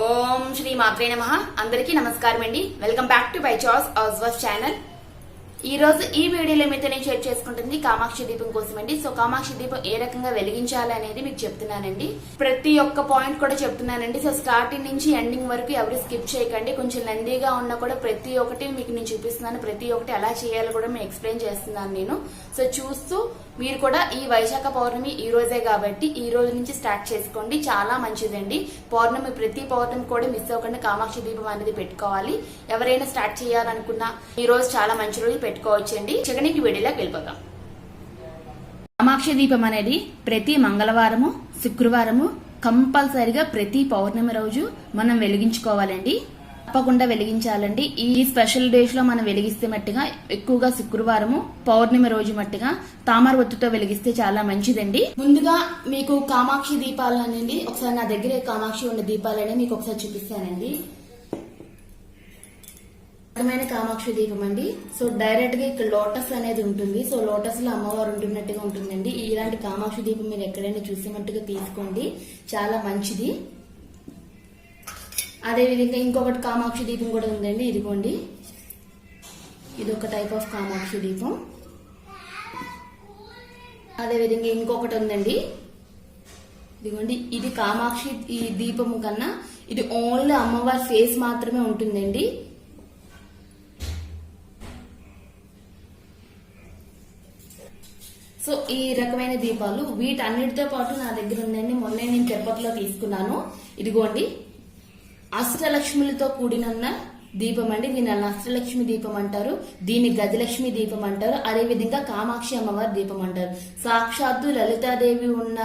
ఓం శ్రీ మాత్రే నమ. అందరికీ నమస్కారం అండి. వెల్కమ్ బ్యాక్ టు బై చాస్ ఆజ్వాస్ ఛానల్ ఈ రోజు ఈ వీడియోలో మీతో నేను షేర్ చేసుకుంటుంది కామాక్షి దీపం కోసం అండి. సో కామాక్షి దీపం ఏ రకంగా వెలిగించాలి అనేది మీకు చెప్తున్నానండి. ప్రతి ఒక్క పాయింట్ కూడా చెప్తున్నానండి. సో స్టార్టింగ్ నుంచి ఎండింగ్ వరకు ఎవరు స్కిప్ చేయకండి. కొంచెం లెందీగా ఉన్నా కూడా ప్రతి ఒక్కటి మీకు నేను చూపిస్తున్నాను. ప్రతి ఒక్కటి ఎలా చేయాలో కూడా మీకు ఎక్స్ప్లెయిన్ చేస్తున్నాను నేను. సో చూస్తూ మీరు కూడా ఈ వైశాఖ పౌర్ణమి ఈ రోజే కాబట్టి ఈ రోజు నుంచి స్టార్ట్ చేసుకోండి. చాలా మంచిదండి. పౌర్ణమి ప్రతి పౌర్ణమి కూడా మిస్ అవ్వకుండా కామాక్షి దీపం అనేది పెట్టుకోవాలి. ఎవరైనా స్టార్ట్ చేయాలనుకున్నా ఈ రోజు చాలా మంచి రోజు పెట్టుకోవచ్చండి. చికెన్కి వీడియోలోకి వెళ్ళిపోతాం. కామాక్షి దీపం అనేది ప్రతి మంగళవారము శుక్రవారము కంపల్సరిగా ప్రతి పౌర్ణమి రోజు మనం వెలిగించుకోవాలండి. తప్పకుండా వెలిగించాలండి. ఈ స్పెషల్ డేస్లో మనం వెలిగిస్తే మట్టుగా ఎక్కువగా శుక్రవారము పౌర్ణమి రోజు మట్టుగా తామర ఒత్తుతో వెలిగిస్తే చాలా మంచిదండి. ముందుగా మీకు కామాక్షి దీపాలు అనేది ఒకసారి నా దగ్గర కామాక్షి ఉన్న దీపాలనే మీకు ఒకసారి చూపిస్తానండి. అందమైన కామాక్షి దీపం అండి సో డైరెక్ట్గా ఇక్కడ లోటస్ అనేది ఉంటుంది. సో లోటస్లో అమ్మవారు ఉంటున్నట్టుగా ఉంటుందండి. ఇలాంటి కామాక్షి దీపం మీరు ఎక్కడైనా చూసినట్టుగా తీసుకోండి. చాలా మంచిది. అదే విధంగా ఇంకొకటి కామాక్షి దీపం కూడా ఉందండి ఇదిగోండి. ఇది ఒక టైప్ ఆఫ్ కామాక్షి దీపం. అదేవిధంగా ఇంకొకటి ఉందండి. ఇదిగోండి ఇది కామాక్షి ఈ దీపము కన్నా ఇది ఓన్లీ అమ్మవారి ఫేస్ మాత్రమే ఉంటుందండి. సో ఈ రకమైన దీపాలు వీటన్నిటితో పాటు నా దగ్గర ఉందండి. మొన్నే నేను తిరుపతిలో తీసుకున్నాను. ఇదిగోండి అష్టలక్ష్ములతో కూడినన్న దీపం అండి. దీని అష్టలక్ష్మి దీపం అంటారు. దీన్ని గజలక్ష్మి దీపం అంటారు. అదే విధంగా కామాక్షి అమ్మవారి దీపం అంటారు. సాక్షాత్తు లలితాదేవి ఉన్న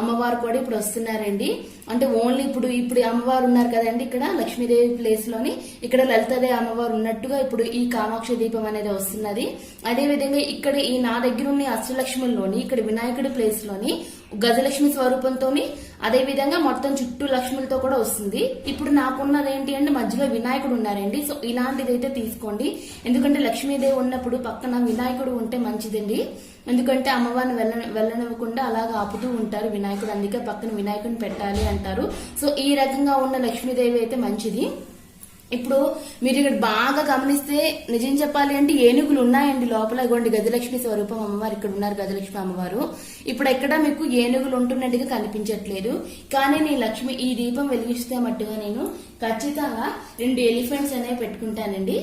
అమ్మవారు కూడా ఇప్పుడు వస్తున్నారండి. అంటే ఓన్లీ ఇప్పుడు ఇప్పుడు అమ్మవారు ఉన్నారు కదండి ఇక్కడ లక్ష్మీదేవి ప్లేస్లోని. ఇక్కడ లలితాదేవి అమ్మవారు ఉన్నట్టుగా ఇప్పుడు ఈ కామాక్షి దీపం అనేది వస్తున్నది. అదే విధంగా ఇక్కడ ఈ నా దగ్గర ఉన్న అష్టలక్ష్ముల్లోని ఇక్కడ వినాయకుడి ప్లేస్లోని గజలక్ష్మి స్వరూపంతోని అదే విధంగా మొత్తం చుట్టూ లక్ష్ములతో కూడా వస్తుంది. ఇప్పుడు నాకున్నది ఏంటి అంటే మధ్యలో వినాయకుడు ఉన్నారండి. సో ఇలాంటిది అయితే తీసుకోండి. ఎందుకంటే లక్ష్మీదేవి ఉన్నప్పుడు పక్కన వినాయకుడు ఉంటే మంచిదండి. ఎందుకంటే అమ్మవారిని వెళ్ళ వెళ్ళనివ్వకుండా అలాగ ఆపుతూ ఉంటారు వినాయకుడు. అందుకే పక్కన వినాయకుడిని పెట్టాలి అంటారు. సో ఈ రకంగా ఉన్న లక్ష్మీదేవి అయితే మంచిది. ఇప్పుడు మీరు ఇక్కడ బాగా గమనిస్తే నిజం చెప్పాలి అంటే ఏనుగులు ఉన్నాయండి లోపల. ఇగోండి గజలక్ష్మి స్వరూపం అమ్మవారు ఇక్కడ ఉన్నారు గజలక్ష్మి అమ్మవారు. ఇప్పుడు ఎక్కడ మీకు ఏనుగులు ఉంటున్నట్టుగా కనిపించట్లేదు. కానీ నేను లక్ష్మి ఈ దీపం వెలిగిస్తే మట్టుగా నేను ఖచ్చితంగా రెండు ఎలిఫెంట్స్ అనేవి పెట్టుకుంటానండి.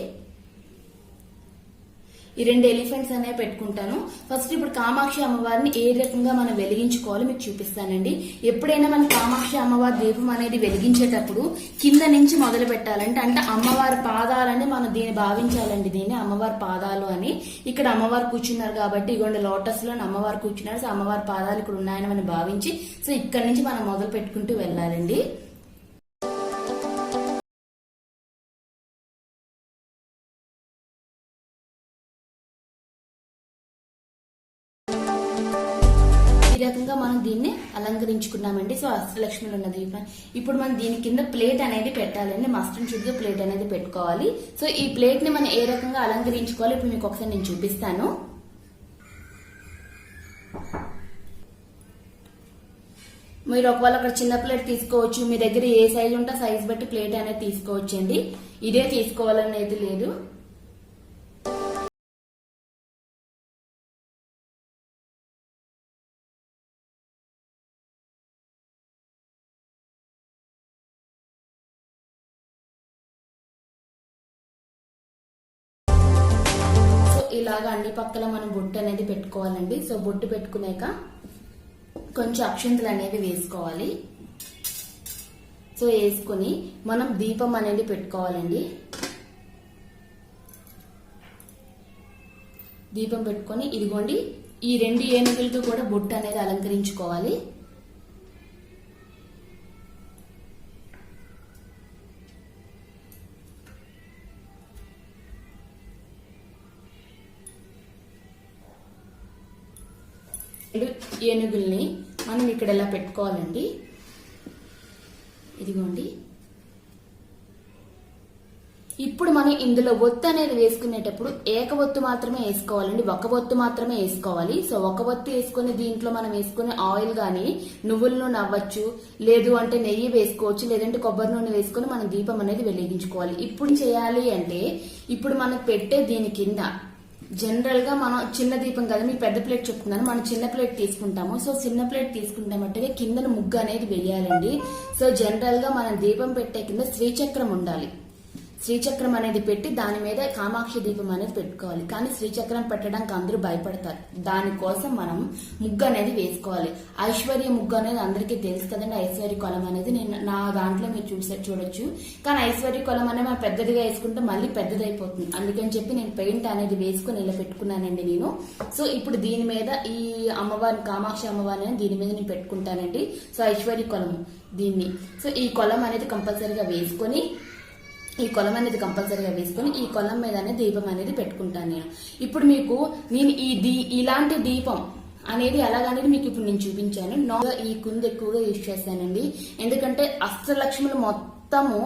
ఈ రెండు ఎలిఫెంట్స్ అనేవి పెట్టుకుంటాను. ఫస్ట్ ఇప్పుడు కామాక్షి అమ్మవారిని ఏ రకంగా మనం వెలిగించుకోవాలో మీకు చూపిస్తానండి. ఎప్పుడైనా మనం కామాక్షి అమ్మవారి దీపం అనేది వెలిగించేటప్పుడు కింద నుంచి మొదలు పెట్టాలంటే అంటే అమ్మవారి పాదాలని మనం దీన్ని భావించాలండి దీన్ని అమ్మవారి పాదాలు అని. ఇక్కడ అమ్మవారు కూర్చున్నారు కాబట్టి ఇగోండి లోటస్లో అమ్మవారు కూర్చున్నారు. సో అమ్మవారి పాదాలు ఇక్కడ ఉన్నాయని మనం భావించి సో ఇక్కడ నుంచి మనం మొదలు పెట్టుకుంటూ వెళ్ళాలండి. ఈ రకంగా మనం దీన్ని అలంకరించుకున్నామండి. సో అష్టలక్ష్మిలు ఉన్న దీపం. ఇప్పుడు మనం దీని కింద ప్లేట్ అనేది పెట్టాలండి. మస్టర్డ్ చుట్టూ ప్లేట్ అనేది పెట్టుకోవాలి. సో ఈ ప్లేట్ని మనం ఏ రకంగా అలంకరించుకోవాలి? ఇప్పుడు మీకు ఒకసారి నేను చూపిస్తాను. మీరు ఒకవేళ అక్కడ చిన్న ప్లేట్ తీసుకోవచ్చు. మీ దగ్గర ఏ సైజు ఉంటే సైజ్ బట్టి ప్లేట్ అనేది తీసుకోవచ్చండి. ఇదే తీసుకోవాలనేది లేదు. ఇలాగా అన్ని పక్కల మనం బొట్టు అనేది పెట్టుకోవాలండి. సో బొట్టు పెట్టుకున్నాక కొంచెం అక్షంతలు అనేవి వేసుకోవాలి. సో వేసుకొని మనం దీపం అనేది పెట్టుకోవాలండి. దీపం పెట్టుకొని ఇదిగోండి ఈ రెండు ఏనుగులతో కూడా బొట్టు అనేది అలంకరించుకోవాలి. ఏనుగుల్ని మనం ఇక్కడ ఇలా పెట్టుకోవాలండి? ఇదిగోండి. ఇప్పుడు మనం ఇందులో ఒత్తు అనేది వేసుకునేటప్పుడు ఏక ఒత్తు మాత్రమే వేసుకోవాలండి. ఒక ఒత్తు మాత్రమే వేసుకోవాలి. సో ఒక ఒత్తు వేసుకుని దీంట్లో మనం వేసుకునే ఆయిల్ కానీ నువ్వుల నూనె అవ్వచ్చు లేదు అంటే నెయ్యి వేసుకోవచ్చు లేదంటే కొబ్బరి నూనె వేసుకుని మనం దీపం అనేది వెలిగించుకోవాలి. ఇప్పుడు చేయాలి అంటే ఇప్పుడు మనం పెట్టే దీని కింద జనరల్గా మనం చిన్న దీపం కదా మీ పెద్ద ప్లేట్ చెప్తున్నాను మనం చిన్న ప్లేట్ తీసుకుంటాము. సో చిన్న ప్లేట్ తీసుకుంటే మట్టుగా కిందన ముగ్గు అనేది వేయాలండి సో జనరల్గా మనం దీపం పెట్టే కింద శ్రీచక్రం ఉండాలి. శ్రీచక్రం అనేది పెట్టి దాని మీద కామాక్షి దీపం అనేది పెట్టుకోవాలి. కానీ శ్రీచక్రం పెట్టడానికి అందరూ భయపడతారు. దానికోసం మనం ముగ్గు అనేది వేసుకోవాలి. ఐశ్వర్య ముగ్గు అనేది అందరికీ తెలుసు కదండి. ఐశ్వర్య కొలం అనేది నేను నా దాంట్లో మీరు చూసే చూడొచ్చు. కానీ ఐశ్వర్య కొలం అనేది మనం పెద్దదిగా వేసుకుంటే మళ్ళీ పెద్దదైపోతుంది. అందుకని చెప్పి నేను పెయింట్ అనేది వేసుకుని ఇలా పెట్టుకున్నానండి నేను. సో ఇప్పుడు దీని మీద ఈ అమ్మవారిని కామాక్షి అమ్మవారిని దీని మీద నేను పెట్టుకుంటానండి. సో ఐశ్వర్య కొలము దీన్ని. సో ఈ కొలం అనేది కంపల్సరీగా వేసుకొని ఈ కొలం అనేది కంపల్సరీగా వేసుకొని ఈ కొలం మీదనే దీపం అనేది పెట్టుకుంటాను నేను. ఇప్పుడు మీకు నేను ఈ దీ ఇలాంటి దీపం అనేది ఎలాగనేది మీకు ఇప్పుడు నేను చూపించాను. నార్మల్గా ఈ కుంది ఎక్కువగా యూజ్ చేస్తానండి. ఎందుకంటే అష్టలక్ష్ములు మొత్తము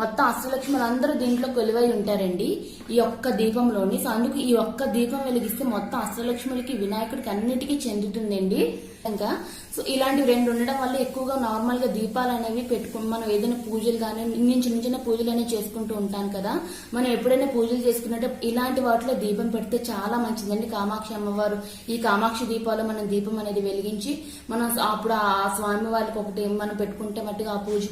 మొత్తం అష్టలక్ష్ములు అందరూ దీంట్లో కొలువై ఉంటారండి ఈ ఒక్క దీపంలోని. సో అందుకు ఈ ఒక్క దీపం వెలిగిస్తే మొత్తం అష్టలక్ష్ములకి వినాయకుడికి అన్నిటికీ చెందుతుందండి. ఇంకా సో ఇలాంటివి రెండు ఉండడం వల్ల ఎక్కువగా నార్మల్గా దీపాలు అనేవి పెట్టుకుని మనం ఏదైనా పూజలు కానీ నేను చిన్న చిన్న పూజలు అనేవి చేసుకుంటూ ఉంటాను కదా. మనం ఎప్పుడైనా పూజలు చేసుకున్నట్టు ఇలాంటి వాటిలో దీపం పెడితే చాలా మంచిదండి. కామాక్షి అమ్మవారు ఈ కామాక్షి దీపాలు మనం దీపం అనేది వెలిగించి మనం అప్పుడు ఆ స్వామి వారికి ఒకటి మనం పెట్టుకుంటే మట్టుగా ఆ పూజ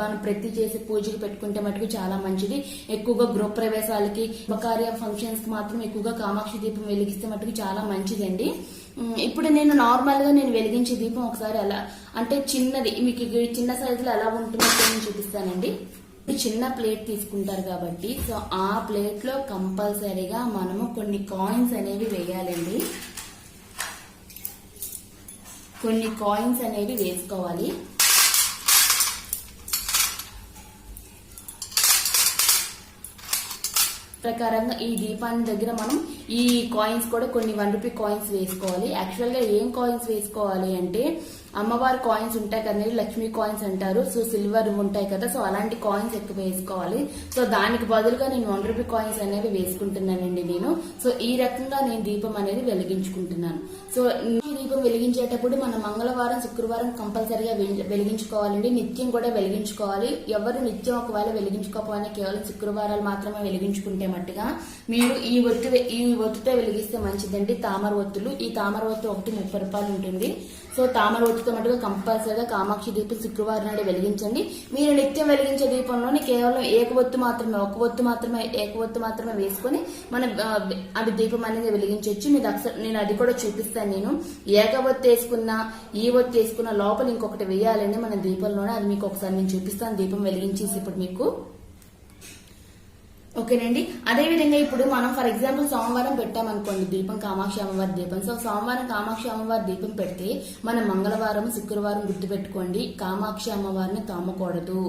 మనం ప్రతి చేసే పూజలు పెట్టుకుంటే మటుకు చాలా మంచిది. ఎక్కువగా గృహప్రవేశాలకి శుభకార్య ఫంక్షన్స్కి మాత్రం ఎక్కువగా కామాక్షి దీపం వెలిగిస్తే మటుకు చాలా మంచిదండి. ఇప్పుడు నేను నార్మల్గా నేను వెలిగించే దీపం ఒకసారి అలా అంటే చిన్నది మీకు చిన్న సైజులో ఎలా ఉంటుందో నేను చూపిస్తానండి. ఇప్పుడు చిన్న ప్లేట్ తీసుకుంటారు కాబట్టి సో ఆ ప్లేట్లో కంపల్సరీగా మనము కొన్ని కాయిన్స్ అనేవి వేయాలండి. కొన్ని కాయిన్స్ అనేవి వేసుకోవాలి. ప్రకారంగా ఈ దీపాన్ని దగ్గర మనం ఈ కాయిన్స్ కూడా కొన్ని వన్ రూపీ కాయిన్స్ వేసుకోవాలి. యాక్చువల్గా ఏం కాయిన్స్ వేసుకోవాలి అంటే అమ్మవారి కాయిన్స్ ఉంటాయి కదండి లక్ష్మీ కాయిన్స్ అంటారు. సో సిల్వర్ ఉంటాయి కదా సో అలాంటి కాయిన్స్ ఎక్కువ వేసుకోవాలి. సో దానికి బదులుగా నేను వన్ రూపీ కాయిన్స్ అనేవి వేసుకుంటున్నానండి నేను. సో ఈ రకంగా నేను దీపం అనేది వెలిగించుకుంటున్నాను. సో ఈ దీపం వెలిగించేటప్పుడు మన మంగళవారం శుక్రవారం కంపల్సరిగా వెలిగించుకోవాలండి. నిత్యం కూడా వెలిగించుకోవాలి. ఎవరు నిత్యం ఒకవేళ వెలిగించుకోకపోయినా కేవలం శుక్రవారాలు మాత్రమే వెలిగించుకుంటే మట్టుగా మీరు ఈ ఒత్తు ఈ ఒత్తుతో వెలిగిస్తే మంచిదండి. తామర ఒత్తులు. ఈ తామర ఒత్తు ఒకటి ముప్పై రూపాయలు ఉంటుంది. సో తామర ఒత్తుతో మటుగా కంపల్సరీగా కామాక్షి దీపం శుక్రవారం నాడు వెలిగించండి. మీరు నిత్యం వెలిగించే దీపంలోని కేవలం ఏకవత్తు మాత్రమే ఒక ఒత్తు మాత్రమే ఏకవత్తు మాత్రమే వేసుకొని మన అది దీపం అనేది వెలిగించవచ్చు మీరు అక్ష- నేను అది కూడా చూపిస్తాను నేను. ఏక వేసుకున్న వేసుకున్నా ఈ ఒత్తు వేసుకున్న లోపల ఇంకొకటి వేయాలండి మన దీపంలోనే. అది మీకు ఒకసారి నేను చూపిస్తాను. దీపం వెలిగించేసి ఇప్పుడు మీకు ఓకేనండి. అదేవిధంగా ఇప్పుడు మనం ఫర్ ఎగ్జాంపుల్ సోమవారం పెట్టామనుకోండి దీపం కామాక్షి అమ్మవారి దీపం. సో సోమవారం కామాక్షి అమ్మవారి దీపం పెడితే మనం మంగళవారం శుక్రవారం గుర్తుపెట్టుకోండి కామాక్షి అమ్మవారిని తామకూడదు.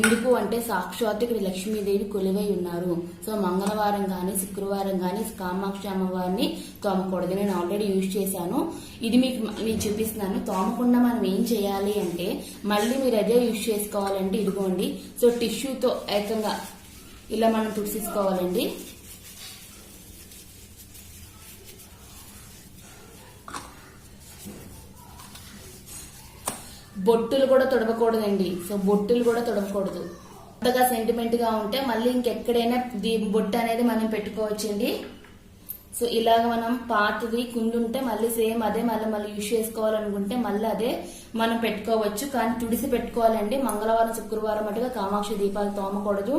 ఎందుకు అంటే సాక్షాత్ ఇక్కడ లక్ష్మీదేవి కొలువై ఉన్నారు. సో మంగళవారం కానీ శుక్రవారం కానీ కామాక్షి అమ్మవారిని తోమకూడదు. నేను ఆల్రెడీ యూజ్ చేశాను. ఇది మీకు నేను చూపిస్తున్నాను. తోమకుండా మనం ఏం చేయాలి అంటే మళ్ళీ మీరు అదే యూజ్ చేసుకోవాలంటే ఇదిగోండి. సో టిష్యూతో ఏకంగా ఇలా మనం తుడిసేసుకోవాలండి బొట్టులు కూడా తొడవకూడదండి. సో బొట్టులు కూడా తొడవకూడదు. అంతగా సెంటిమెంట్గా ఉంటే మళ్ళీ ఇంకెక్కడైనా దీ బొట్టు అనేది మనం పెట్టుకోవచ్చండి. సో ఇలాగ మనం పాతది కుండుంటే మళ్ళీ సేమ్ అదే మళ్ళీ మళ్ళీ యూజ్ చేసుకోవాలనుకుంటే మళ్ళీ అదే మనం పెట్టుకోవచ్చు. కానీ తుడిసి పెట్టుకోవాలండి. మంగళవారం శుక్రవారం అటుగా కామాక్షి దీపాలు తోమకూడదు.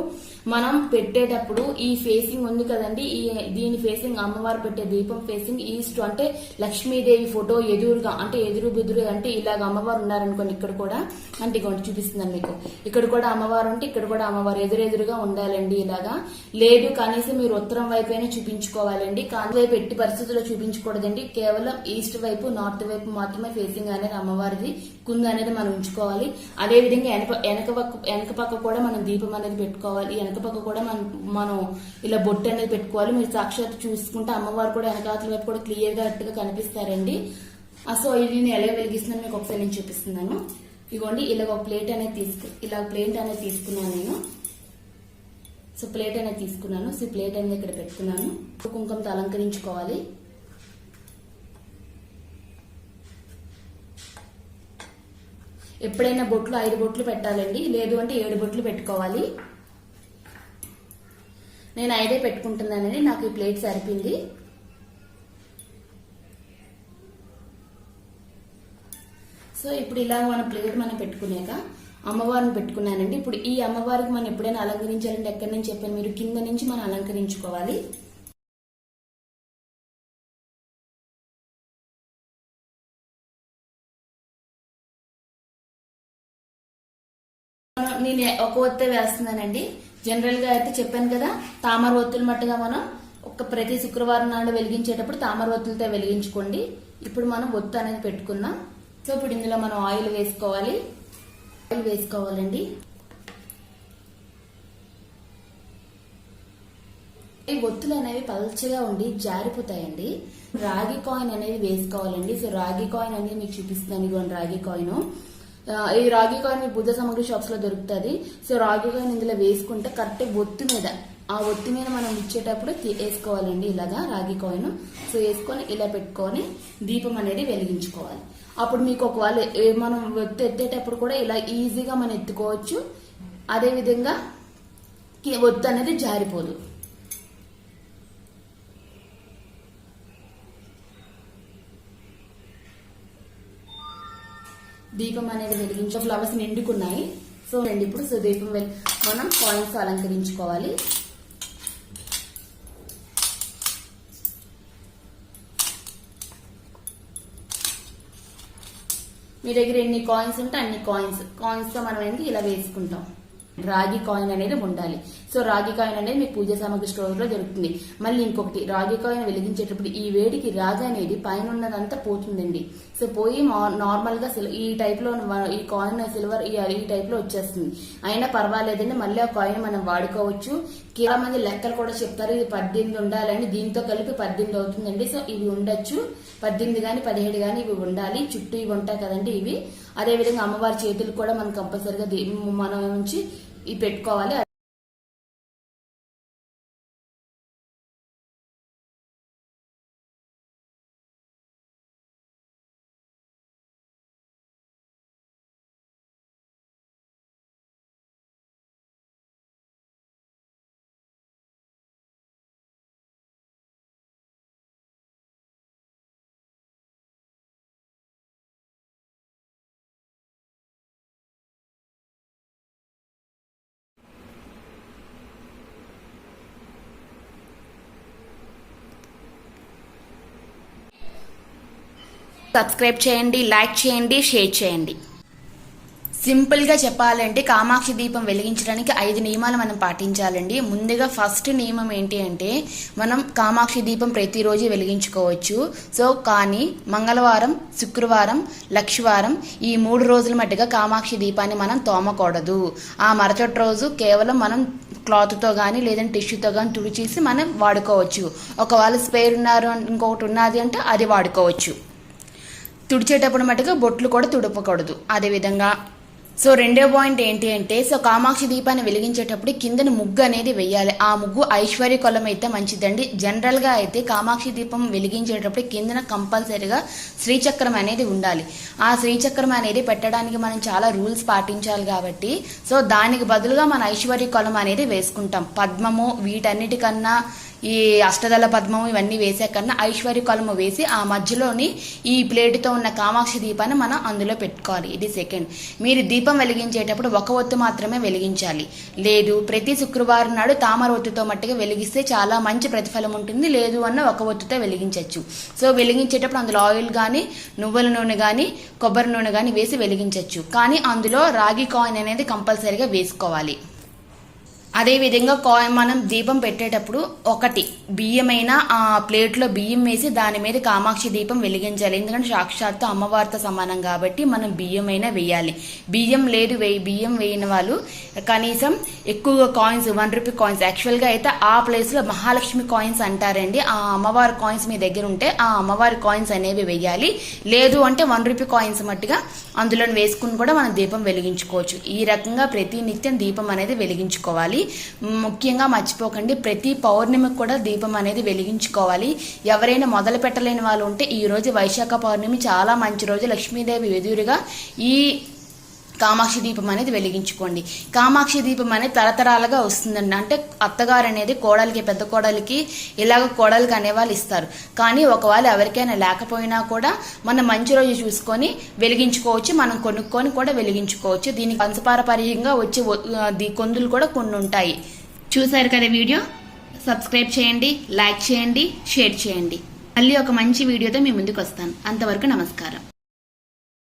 మనం పెట్టేటప్పుడు ఈ ఫేసింగ్ ఉంది కదండి. ఈ దీని ఫేసింగ్ అమ్మవారు పెట్టే దీపం ఫేసింగ్ ఈస్ట్ అంటే లక్ష్మీదేవి ఫోటో ఎదురుగా అంటే ఎదురు బెదురు అంటే ఇలాగ అమ్మవారు ఉన్నారనుకోండి ఇక్కడ కూడా. అంటే ఇగోండి చూపిస్తున్నాను మీకు. ఇక్కడ కూడా అమ్మవారు ఉంటే ఇక్కడ కూడా అమ్మవారు ఎదురెదురుగా ఉండాలండి ఇలాగా. లేదు కనీసం మీరు ఉత్తరం వైపైనా చూపించుకోవాలండి. కాని వైపు ఎట్టి పరిస్థితుల్లో చూపించకూడదండి. కేవలం ఈస్ట్ వైపు నార్త్ వైపు మాత్రమే ఫేసింగ్ అనేది అమ్మవారిది. కుందు అనేది మనం ఉంచుకోవాలి. అదే విధంగా వెనక వెనక పక్క వెనక పక్క కూడా మనం దీపం అనేది పెట్టుకోవాలి. వెనక పక్క కూడా మనం మనం ఇలా బొట్టు అనేది పెట్టుకోవాలి. మీరు సాక్షాత్ చూసుకుంటే అమ్మవారు కూడా వెనకాతల వైపు కూడా క్లియర్గా అట్టుగా కనిపిస్తారండి. సో ఇది నేను ఎలా వెలిగిస్తున్నాను మీకు ఒకసారి నేను చూపిస్తున్నాను. ఇగోండి ఇలా ఒక ప్లేట్ అనేది తీసుకు ఇలా ప్లేట్ అనేది తీసుకున్నాను నేను. సో ప్లేట్ అనేది తీసుకున్నాను. సో ప్లేట్ అనేది ఇక్కడ పెట్టుకున్నాను. కుంకుమతో అలంకరించుకోవాలి. ఎప్పుడైనా బొట్లు ఐదు బొట్లు పెట్టాలండి. లేదు అంటే ఏడు బొట్లు పెట్టుకోవాలి. నేను ఐదే పెట్టుకుంటున్నానని నాకు ఈ ప్లేట్ సరిపింది సో ఇప్పుడు ఇలా మన ప్లేట్ మనం పెట్టుకునేక అమ్మవారిని పెట్టుకున్నానండి. ఇప్పుడు ఈ అమ్మవారికి మనం ఎప్పుడైనా అలంకరించాలంటే ఎక్కడి నుంచి చెప్పాను మీరు? కింద నుంచి మనం అలంకరించుకోవాలి. నేను ఒక ఒత్తే వేస్తున్నానండి. జనరల్గా అయితే చెప్పాను కదా తామర ఒత్తులు మట్టుగా మనం ఒక ప్రతి శుక్రవారం నాడు వెలిగించేటప్పుడు తామర ఒత్తులతో వెలిగించుకోండి. ఇప్పుడు మనం ఒత్తు అనేది పెట్టుకుందాం. సో ఇప్పుడు ఇందులో మనం ఆయిల్ వేసుకోవాలి. ఆయిల్ వేసుకోవాలండి. ఈ ఒత్తులు అనేవి పల్చగా ఉండి జారిపోతాయండి. రాగి కాయిన్ అనేది వేసుకోవాలండి. సో రాగి కాయిన్ అనేది మీకు చూపిస్తాను ఇదిగోండి రాగి కాయిన్. ఈ రాగి కాయిన్ మీ బుద్ధ సామాగ్రి షాప్స్లో దొరుకుతుంది. సో రాగి కాయిన్ ఇందులో వేసుకుంటే కరెక్ట్ ఒత్తి మీద ఆ ఒత్తి మీద మనం ఇచ్చేటప్పుడు వేసుకోవాలండి ఇలాగా రాగి కాయిన్. సో వేసుకొని ఇలా పెట్టుకొని దీపం అనేది వెలిగించుకోవాలి. అప్పుడు మీకు ఒకవేళ మనం ఒత్తి ఎత్తేటప్పుడు కూడా ఇలా ఈజీగా మనం ఎత్తుకోవచ్చు. అదే విధంగా ఒత్తు అనేది జారిపోదు. దీపం అనేది వెలిగించి ఫ్లవర్స్ నిండుకున్నాయి. సో రండి ఇప్పుడు సో దీపం మనం కాయిన్స్ అలంకరించుకోవాలి. మీ దగ్గర ఎన్ని కాయిన్స్ ఉంటే అన్ని కాయిన్స్ కాయిన్స్తో మనం ఏంటి ఇలా వేసుకుంటాం. రాగి కాయిన్ అనేది ఉండాలి. సో రాగి కాయిన్ అనేది మీకు పూజ సామాగ్రి స్టోర్లో దొరుకుతుంది. మళ్ళీ ఇంకొకటి రాగి కాయిన్ వెలిగించేటప్పుడు ఈ వేడికి రాగి అనేది పైన ఉన్నదంతా పోతుందండి. సో పోయి నార్మల్గా ఈ టైప్లో ఈ కాయిన్ సిల్వర్ ఈ టైప్లో వచ్చేస్తుంది. అయినా పర్వాలేదండి మళ్ళీ ఆ కాయిన్ మనం వాడుకోవచ్చు. చాలా మంది లెక్కలు కూడా చెప్తారు ఇది పద్దెనిమిది ఉండాలని దీంతో కలిపి పద్దెనిమిది అవుతుందండి. సో ఇవి ఉండొచ్చు. పద్దెనిమిది గాని పదిహేడు గాని ఇవి ఉండాలి. చుట్టూ ఇవి ఉంటాయి కదండి ఇవి. అదేవిధంగా అమ్మవారి చేతులు కూడా మనం కంపల్సరిగా దీ- మనం నుంచి ఇవి పెట్టుకోవాలి. సబ్స్క్రైబ్ చేయండి లైక్ చేయండి షేర్ చేయండి. సింపుల్గా చెప్పాలంటే కామాక్షి దీపం వెలిగించడానికి ఐదు నియమాలు మనం పాటించాలండి. ముందుగా ఫస్ట్ నియమం ఏంటి అంటే మనం కామాక్షి దీపం ప్రతిరోజు వెలిగించుకోవచ్చు. సో కానీ మంగళవారం శుక్రవారం లక్షవారం ఈ మూడు రోజుల మట్టుగా కామాక్షి దీపాన్ని మనం తోమకూడదు. ఆ మరుసటి రోజు కేవలం మనం క్లాత్తో కానీ లేదంటే టిష్యూతో కానీ తుడిచేసి మనం వాడుకోవచ్చు. ఒకవేళ స్పేర్ ఉన్నారు ఇంకొకటి ఉన్నది అంటే అది వాడుకోవచ్చు. తుడిచేటప్పుడు మటుకు బొట్లు కూడా తుడపకూడదు. అదేవిధంగా సో రెండో పాయింట్ ఏంటి అంటే సో కామాక్షి దీపాన్ని వెలిగించేటప్పుడు కిందన ముగ్గు అనేది వెయ్యాలి. ఆ ముగ్గు ఐశ్వర్య కొలం అయితే మంచిదండి. జనరల్గా అయితే కామాక్షి దీపం వెలిగించేటప్పుడు కిందన కంపల్సరీగా శ్రీచక్రం అనేది ఉండాలి. ఆ శ్రీచక్రం అనేది పెట్టడానికి మనం చాలా రూల్స్ పాటించాలి కాబట్టి సో దానికి బదులుగా మన ఐశ్వర్య కొలం అనేది వేసుకుంటాం. పద్మము వీటన్నిటికన్నా ఈ అష్టదళ పద్మము ఇవన్నీ వేసే కన్నా ఐశ్వర్య కొలము వేసి ఆ మధ్యలోని ఈ ప్లేటుతో ఉన్న కామాక్షి దీపాన్ని మనం అందులో పెట్టుకోవాలి. ఇది సెకండ్ మీరు దీపం వెలిగించేటప్పుడు ఒక ఒత్తు మాత్రమే వెలిగించాలి. లేదు ప్రతి శుక్రవారం నాడు తామర ఒత్తుతో మట్టుగా వెలిగిస్తే చాలా మంచి ప్రతిఫలం ఉంటుంది. లేదు అన్న ఒక ఒత్తుతో వెలిగించవచ్చు సో వెలిగించేటప్పుడు అందులో ఆయిల్ కానీ నువ్వుల నూనె కానీ కొబ్బరి నూనె కానీ వేసి వెలిగించవచ్చు కానీ అందులో రాగి కాయిన్ అనేది కంపల్సరీగా వేసుకోవాలి. అదే విధంగా కాయిన్ మనం దీపం పెట్టేటప్పుడు ఒకటి బియ్యమైన ఆ ప్లేట్లో బియ్యం వేసి దాని మీద కామాక్షి దీపం వెలిగించాలి. ఎందుకంటే సాక్షాత్తు అమ్మవారితో సమానం కాబట్టి మనం బియ్యమైనా వేయాలి. బియ్యం లేదు వేయి బియ్యం వేయని వాళ్ళు కనీసం ఎక్కువగా కాయిన్స్ వన్ రూపీ కాయిన్స్ యాక్చువల్గా అయితే ఆ ప్లేస్లో మహాలక్ష్మి కాయిన్స్ అంటారండి. ఆ అమ్మవారి కాయిన్స్ మీ దగ్గర ఉంటే ఆ అమ్మవారి కాయిన్స్ అనేవి వేయాలి. లేదు అంటే వన్ రూపీ కాయిన్స్ మట్టుగా అందులో వేసుకుని కూడా మనం దీపం వెలిగించుకోవచ్చు. ఈ రకంగా ప్రతి నిత్యం దీపం అనేది వెలిగించుకోవాలి. ముఖ్యంగా మర్చిపోకండి ప్రతి పౌర్ణమికి కూడా దీపం అనేది వెలిగించుకోవాలి. ఎవరైనా మొదలు పెట్టలేని వాళ్ళు ఉంటే ఈరోజు వైశాఖ పౌర్ణమి చాలా మంచి రోజు. లక్ష్మీదేవి ఎదురుగా ఈ కామాక్షి దీపం అనేది వెలిగించుకోండి. కామాక్షి దీపం అనేది తరతరాలుగా వస్తుందండి. అంటే అత్తగారు అనేది కోడలికి పెద్ద కోడలికి ఇలాగ కోడలికి అనేవాళ్ళు ఇస్తారు. కానీ ఒకవేళ ఎవరికైనా లేకపోయినా కూడా మనం మంచి రోజు చూసుకొని వెలిగించుకోవచ్చు. మనం కొనుక్కొని కూడా వెలిగించుకోవచ్చు. దీనికి వంశపారపర్యంగా వచ్చే కొందులు కూడా కొన్ని ఉంటాయి. చూసారు కదా వీడియో? సబ్స్క్రైబ్ చేయండి లైక్ చేయండి షేర్ చేయండి. మళ్ళీ ఒక మంచి వీడియోతో మీ ముందుకు వస్తాను. అంతవరకు నమస్కారం.